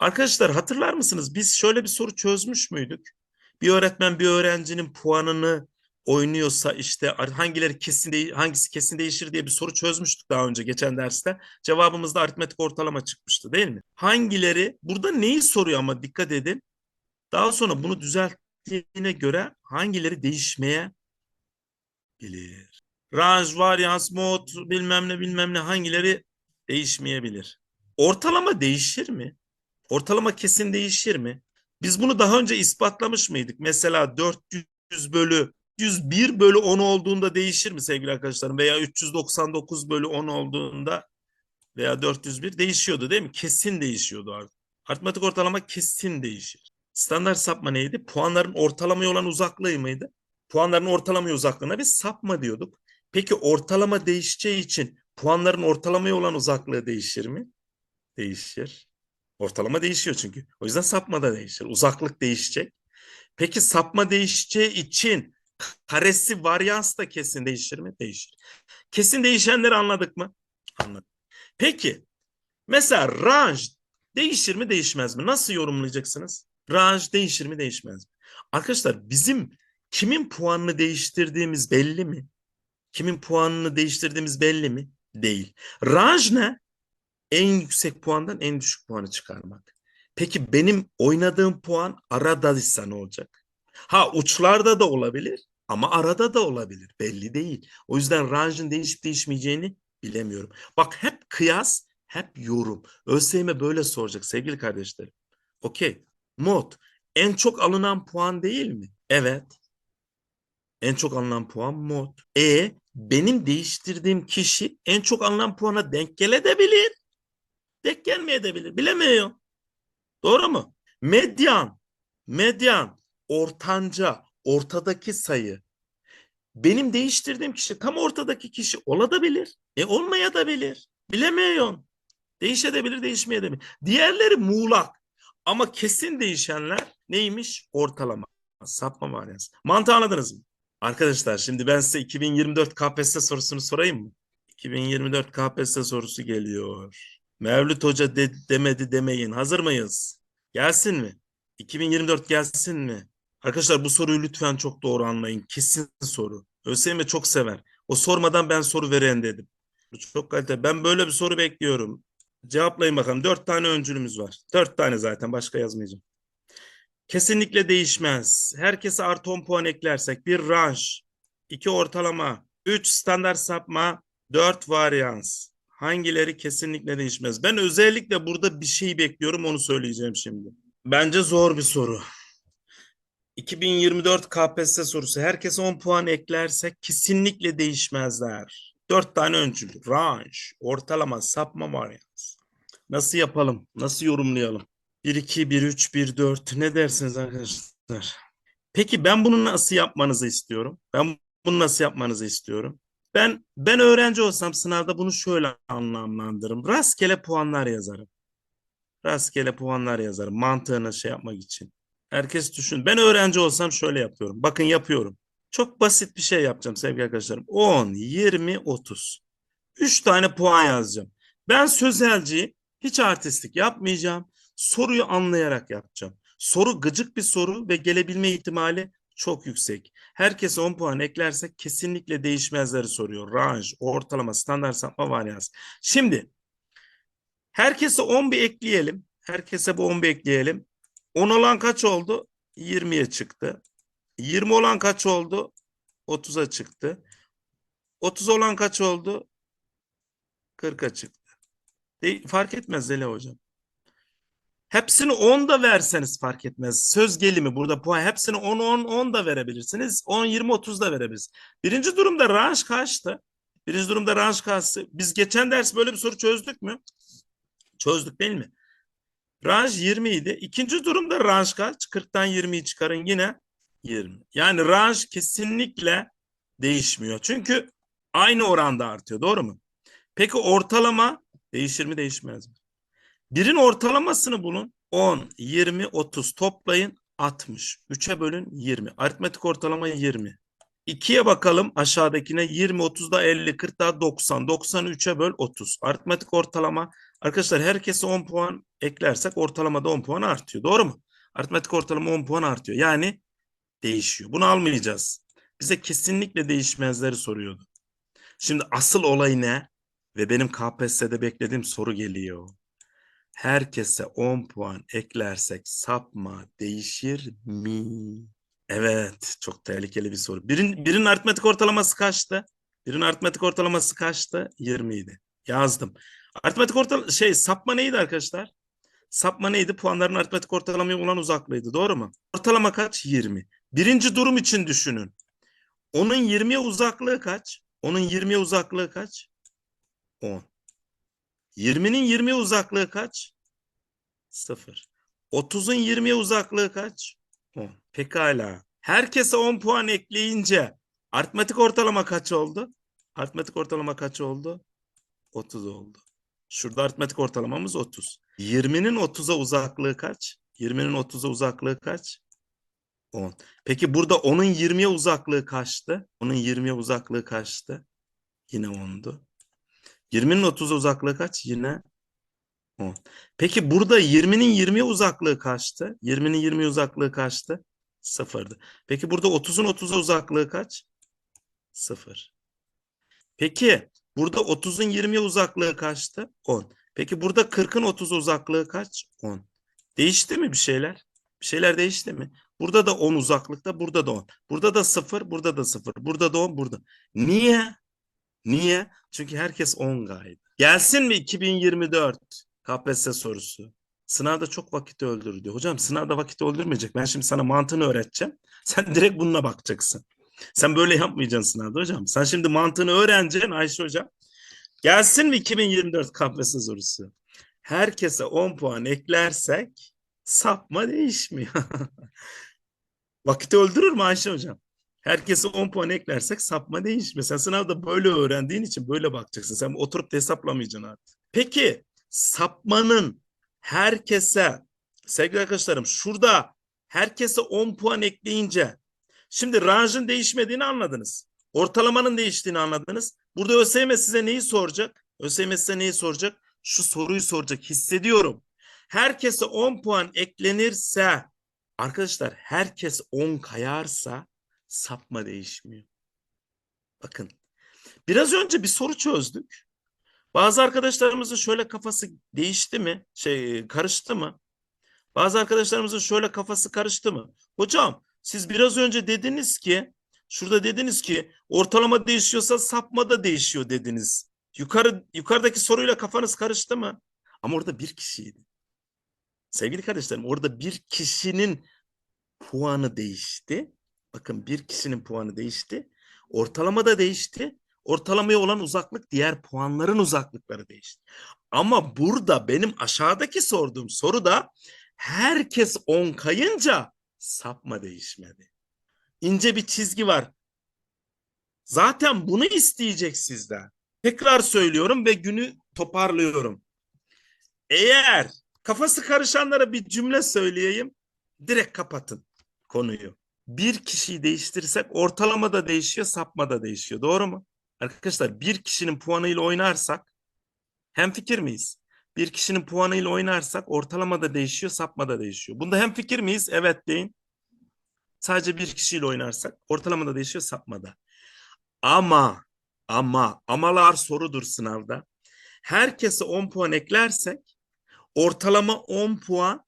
Arkadaşlar hatırlar mısınız? Biz şöyle bir soru çözmüş müydük? Bir öğretmen bir öğrencinin puanını oynuyorsa işte hangileri kesin değil, hangisi kesin değişir diye bir soru çözmüştük daha önce geçen derste. Cevabımızda aritmetik ortalama çıkmıştı değil mi? Hangileri burada neyi soruyor ama dikkat edin. Daha sonra bunu düzelttiğine göre hangileri değişmeye bilir. Range, varyans, mod bilmem ne bilmem ne hangileri değişmeyebilir. Ortalama değişir mi? Ortalama kesin değişir mi? Biz bunu daha önce ispatlamış mıydık? Mesela 400 bölü 101 bölü 10 olduğunda değişir mi sevgili arkadaşlarım? Veya 399 bölü 10 olduğunda veya 401 değişiyordu değil mi? Kesin değişiyordu artık. Aritmetik ortalama kesin değişir. Standart sapma neydi? Puanların ortalamaya olan uzaklığı mıydı? Puanların ortalamaya uzaklığına biz sapma diyorduk. Peki ortalama değişeceği için puanların ortalamaya olan uzaklığı değişir mi? Değişir. Ortalama değişiyor çünkü. O yüzden sapma da değişir. Uzaklık değişecek. Peki sapma değişeceği için karesi varyans da kesin değişir mi? Değişir. Kesin değişenleri anladık mı? Anladık. Peki mesela range değişir mi değişmez mi? Nasıl yorumlayacaksınız? Range değişir mi değişmez mi? Arkadaşlar bizim kimin puanını değiştirdiğimiz belli mi? Kimin puanını değiştirdiğimiz belli mi? Değil. Range ne? En yüksek puandan en düşük puanı çıkarmak. Peki benim oynadığım puan aradaysa ne olacak? Ha uçlarda da olabilir ama arada da olabilir. Belli değil. O yüzden range'ın değişip değişmeyeceğini bilemiyorum. Bak hep kıyas, hep yorum. ÖSYM böyle soracak sevgili kardeşlerim. Okey. Mod. En çok alınan puan değil mi? Evet. En çok alınan puan mod. E benim değiştirdiğim kişi en çok alınan puana denk gelebilir. Denk gelmeyebilir. Bilemiyor. Doğru mu? Medyan. Medyan. Ortanca. Ortadaki sayı. Benim değiştirdiğim kişi tam ortadaki kişi olabilir. E olmayabilir. Bilemiyorum. Değişebilir, değişmeyebilir. Diğerleri muğlak. Ama kesin değişenler neymiş? Ortalama. Sapma varyans. Mantığı anladınız mı? Arkadaşlar şimdi ben size 2024 KPSS sorusunu sorayım mı? 2024 KPSS sorusu geliyor. Mevlüt Hoca de, demedi demeyin. Hazır mıyız? Gelsin mi? 2024 gelsin mi? Arkadaşlar bu soruyu lütfen çok doğru anlayın. Kesin soru. ÖSYM çok sever. O sormadan ben soru veren dedim. Çok kalite. Ben böyle bir soru bekliyorum. Cevaplayın bakalım. Dört tane öncülümüz var. Dört tane zaten. Başka yazmayacağım. Kesinlikle değişmez. Herkese artı 10 puan eklersek bir range, iki ortalama, üç standart sapma, dört varyans. Hangileri kesinlikle değişmez? Ben özellikle burada bir şey bekliyorum onu söyleyeceğim şimdi. Bence zor bir soru. 2024 KPSS sorusu. Herkese 10 puan eklersek kesinlikle değişmezler. 4 tane öncül. Range, ortalama, sapma varyans. Nasıl yapalım? Nasıl yorumlayalım? 1, 2, 1, 3, 1, 4. Ne dersiniz arkadaşlar? Peki ben bunu nasıl yapmanızı istiyorum? Ben bunu nasıl yapmanızı istiyorum? Ben ben öğrenci olsam sınavda bunu şöyle anlamlandırırım. Rastgele puanlar yazarım. Rastgele puanlar yazarım. Mantığını şey yapmak için. Herkes düşün. Ben öğrenci olsam şöyle yapıyorum. Bakın yapıyorum. Çok basit bir şey yapacağım sevgili arkadaşlarım. 10, 20, 30. 3 tane puan yazacağım. Ben sözelci hiç artistlik yapmayacağım. Soruyu anlayarak yapacağım. Soru gıcık bir soru ve gelebilme ihtimali çok yüksek. Herkese 10 puan eklersek kesinlikle değişmezleri soruyor. Range, ortalama, standart sapma, varyans. Şimdi herkese 10 bir ekleyelim. Herkese bu 10 bir ekleyelim. 10 olan kaç oldu? 20'ye çıktı. 20 olan kaç oldu? 30'a çıktı. 30 olan kaç oldu? 40'a çıktı. Fark etmez Zeli hocam. Hepsini 10 da verseniz fark etmez. Söz gelimi burada puan. Hepsini 10 10 10 da verebilirsiniz. 10 20 30 da verebilirsiniz. Birinci durumda range kaçtı? Birinci durumda range kaçtı? Biz geçen ders böyle bir soru çözdük mü? Çözdük değil mi? Range 20 idi. İkinci durumda range kaç? 40'tan 20'yi çıkarın yine 20. Yani range kesinlikle değişmiyor. Çünkü aynı oranda artıyor. Doğru mu? Peki ortalama değişir mi değişmez mi? Birin ortalamasını bulun. 10, 20, 30 toplayın 60. 3'e bölün 20. Aritmetik ortalama 20. 2'ye bakalım aşağıdakine 20, 30 da 50, 40 da 90. 90'ı 3'e böl 30. Aritmetik ortalama Arkadaşlar herkese 10 puan eklersek ortalamada 10 puan artıyor. Doğru mu? Aritmetik ortalama 10 puan artıyor. Yani değişiyor. Bunu almayacağız. Bize kesinlikle değişmezleri soruyordu. Şimdi asıl olay ne? Ve benim KPSS'de beklediğim soru geliyor. Herkese 10 puan eklersek sapma değişir mi? Evet, çok tehlikeli bir soru. Birin, birinin aritmetik ortalaması kaçtı? Birinin aritmetik ortalaması kaçtı? 20 idi. Yazdım. Aritmetik ortalama şey sapma neydi arkadaşlar? Sapma neydi? Puanların aritmetik ortalamaya olan uzaklığıydı. Doğru mu? Ortalama kaç? 20. Birinci durum için düşünün. Onun 20'ye uzaklığı kaç? Onun 20'ye uzaklığı kaç? 10. 20'nin 20'ye uzaklığı kaç? 0. 30'un 20'ye uzaklığı kaç? 10. Pekala. Herkese 10 puan ekleyince aritmetik ortalama kaç oldu? Aritmetik ortalama kaç oldu? 30 oldu. Şurada aritmetik ortalamamız 30. 20'nin 30'a uzaklığı kaç? 20'nin 30'a uzaklığı kaç? 10. Peki burada onun 20'ye uzaklığı kaçtı? Onun 20'ye uzaklığı kaçtı? Yine 10'du. 20'nin 30'a uzaklığı kaç? Yine 10. Peki burada 20'nin 20'ye uzaklığı kaçtı? 20'nin 20'ye uzaklığı kaçtı? 0'dı. Peki burada 30'un 30'a uzaklığı kaç? 0. Peki burada 30'un 20'ye uzaklığı kaçtı? 10. Peki burada 40'ın 30'a uzaklığı kaç? 10. Değişti mi bir şeyler? Bir şeyler değişti mi? Burada da 10 uzaklıkta, burada da 10. Burada da 0, burada da 0. Burada da 10, burada. Niye? Niye? Çünkü herkes 10 gaydı. Gelsin mi 2024 KPSS sorusu? Sınavda çok vakit öldürür diyor. Hocam sınavda vakit öldürmeyecek. Ben şimdi sana mantığını öğreteceğim. Sen direkt bununla bakacaksın. Sen böyle yapmayacaksın sınavda hocam. Sen şimdi mantığını öğreneceksin Ayşe hocam. Gelsin mi 2024 KPSS sorusu? Herkese 10 puan eklersek sapma değişmiyor. Vakiti öldürür mü Ayşe hocam? Herkese 10 puan eklersek sapma değişmiyor. Sen sınavda böyle öğrendiğin için böyle bakacaksın. Sen oturup da hesaplamayacaksın artık. Peki sapmanın herkese sevgili arkadaşlarım şurada herkese 10 puan ekleyince şimdi ranjın değişmediğini anladınız. Ortalamanın değiştiğini anladınız. Burada ÖSYM size neyi soracak? ÖSYM size neyi soracak? Şu soruyu soracak. Hissediyorum. Herkese 10 puan eklenirse arkadaşlar herkes 10 kayarsa sapma değişmiyor. Bakın. Biraz önce bir soru çözdük. Bazı arkadaşlarımızın şöyle kafası değişti mi? Şey karıştı mı? Bazı arkadaşlarımızın şöyle kafası karıştı mı? Hocam siz biraz önce dediniz ki şurada dediniz ki ortalama değişiyorsa sapma da değişiyor dediniz. Yukarı yukarıdaki soruyla kafanız karıştı mı? Ama orada bir kişiydi. Sevgili kardeşlerim orada bir kişinin puanı değişti. Bakın bir kişinin puanı değişti. Ortalama da değişti. Ortalamaya olan uzaklık diğer puanların uzaklıkları değişti. Ama burada benim aşağıdaki sorduğum soruda herkes 10 kayınca sapma değişmedi. İnce bir çizgi var. Zaten bunu isteyecek sizden. Tekrar söylüyorum ve günü toparlıyorum. Eğer kafası karışanlara bir cümle söyleyeyim, direkt kapatın konuyu. Bir kişiyi değiştirirsek ortalama da değişiyor, sapma da değişiyor. Doğru mu? Arkadaşlar bir kişinin puanıyla oynarsak hem fikir miyiz? Bir kişinin puanıyla oynarsak ortalama da değişiyor, sapma da değişiyor. Bunda hem fikir miyiz? Evet deyin. Sadece bir kişiyle oynarsak ortalama da değişiyor, sapma da. Ama ama amalar sorudur sınavda. Herkese 10 puan eklersek ortalama 10 puan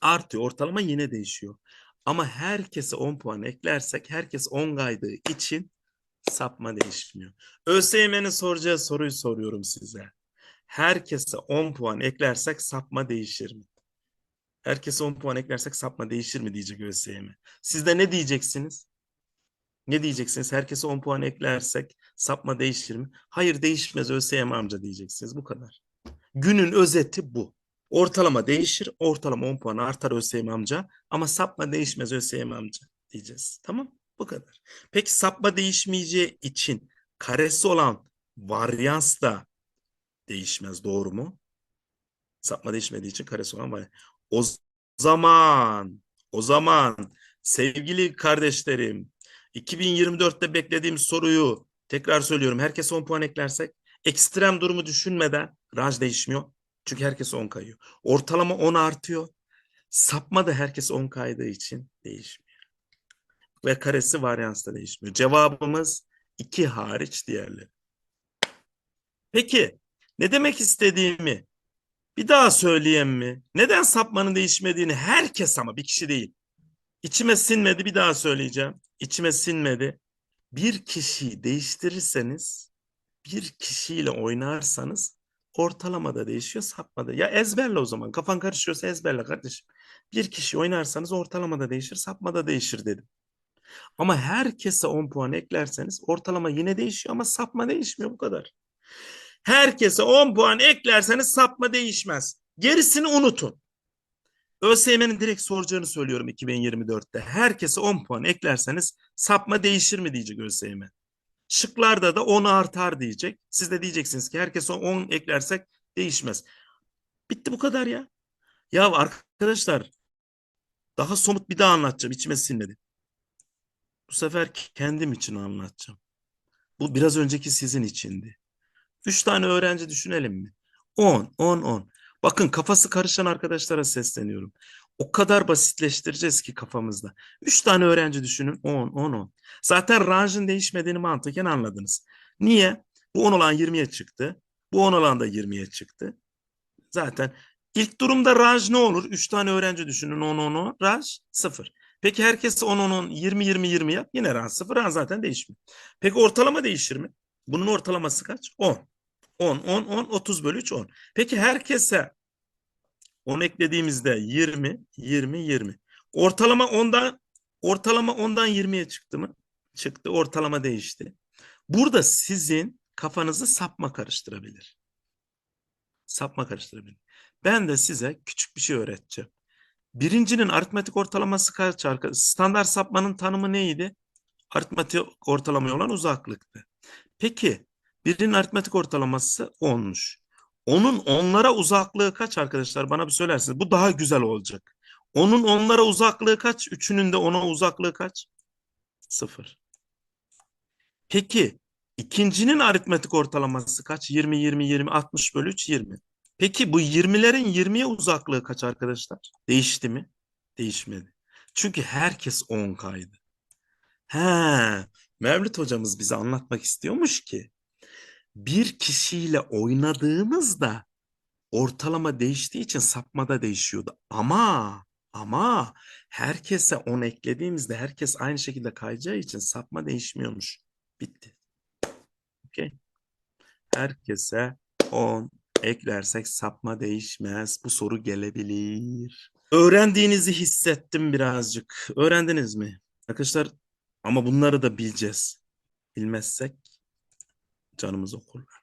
artıyor. Ortalama yine değişiyor. Ama herkese 10 puan eklersek herkes 10 kaydığı için sapma değişmiyor. ÖSYM'nin soracağı soruyu soruyorum size. Herkese 10 puan eklersek sapma değişir mi? Herkese 10 puan eklersek sapma değişir mi diyecek ÖSYM. Siz de ne diyeceksiniz? Ne diyeceksiniz? Herkese 10 puan eklersek sapma değişir mi? Hayır değişmez ÖSYM amca diyeceksiniz. Bu kadar. Günün özeti bu. Ortalama değişir. Ortalama 10 puan artar ÖSYM amca. Ama sapma değişmez ÖSYM amca diyeceğiz. Tamam Bu kadar. Peki sapma değişmeyeceği için karesi olan varyans da değişmez. Doğru mu? Sapma değişmediği için karesi olan varyans. O zaman o zaman sevgili kardeşlerim 2024'te beklediğim soruyu tekrar söylüyorum. Herkes 10 puan eklersek ekstrem durumu düşünmeden ranj değişmiyor. Çünkü herkes 10 kayıyor. Ortalama 10 artıyor. Sapma da herkes 10 kaydığı için değişmiyor. Ve karesi varyans da değişmiyor. Cevabımız 2 hariç diğerleri. Peki ne demek istediğimi bir daha söyleyeyim mi? Neden sapmanın değişmediğini herkes ama bir kişi değil. İçime sinmedi bir daha söyleyeceğim. İçime sinmedi. Bir kişiyi değiştirirseniz, bir kişiyle oynarsanız ortalama da değişiyor, sapma da. Ya ezberle o zaman. Kafan karışıyorsa ezberle kardeşim. Bir kişi oynarsanız ortalama da değişir, sapma da değişir dedim. Ama herkese 10 puan eklerseniz ortalama yine değişiyor ama sapma değişmiyor bu kadar. Herkese 10 puan eklerseniz sapma değişmez. Gerisini unutun. ÖSYM'nin direkt soracağını söylüyorum 2024'te. Herkese 10 puan eklerseniz sapma değişir mi diyecek ÖSYM. Şıklarda da 10 artar diyecek. Siz de diyeceksiniz ki herkese 10 eklersek değişmez. Bitti bu kadar ya. Ya arkadaşlar daha somut bir daha anlatacağım. İçime sinmedi. Bu sefer kendim için anlatacağım. Bu biraz önceki sizin içindi. Üç tane öğrenci düşünelim mi? 10, 10, 10. Bakın kafası karışan arkadaşlara sesleniyorum. O kadar basitleştireceğiz ki kafamızda. Üç tane öğrenci düşünün. 10, 10, 10. Zaten ranjın değişmediğini mantıken anladınız. Niye? Bu 10 olan 20'ye çıktı. Bu 10 olan da 20'ye çıktı. Zaten ilk durumda ranj ne olur? Üç tane öğrenci düşünün. 10, 10, 10. Ranj 0. Peki herkes 10, 10, 10, 20, 20, 20 yap. Yine ranj 0. Ranj zaten değişmiyor. Peki ortalama değişir mi? Bunun ortalaması kaç? 10. 10, 10, 10, 30 bölü 3, 10. Peki herkese 10 eklediğimizde 20, 20, 20. Ortalama 10'dan ortalama 10'dan 20'ye çıktı mı? Çıktı. Ortalama değişti. Burada sizin kafanızı sapma karıştırabilir. Sapma karıştırabilir. Ben de size küçük bir şey öğreteceğim. Birincinin aritmetik ortalaması kaç arkadaşlar? Standart sapmanın tanımı neydi? Aritmetik ortalamaya olan uzaklıktı. Peki birinin aritmetik ortalaması 10'muş. Onun onlara uzaklığı kaç arkadaşlar? Bana bir söylersiniz. Bu daha güzel olacak. Onun onlara uzaklığı kaç? Üçünün de ona uzaklığı kaç? Sıfır. Peki ikincinin aritmetik ortalaması kaç? 20, 20, 20, 60 bölü 3, 20. Peki bu 20'lerin 20'ye uzaklığı kaç arkadaşlar? Değişti mi? Değişmedi. Çünkü herkes 10 kaydı. He, Mevlüt hocamız bize anlatmak istiyormuş ki bir kişiyle oynadığımızda ortalama değiştiği için sapma da değişiyordu. Ama ama herkese 10 eklediğimizde herkes aynı şekilde kayacağı için sapma değişmiyormuş. Bitti. Okey. Herkese 10 eklersek sapma değişmez. Bu soru gelebilir. Öğrendiğinizi hissettim birazcık. Öğrendiniz mi? Arkadaşlar ama bunları da bileceğiz. Bilmezsek canimizni qurlar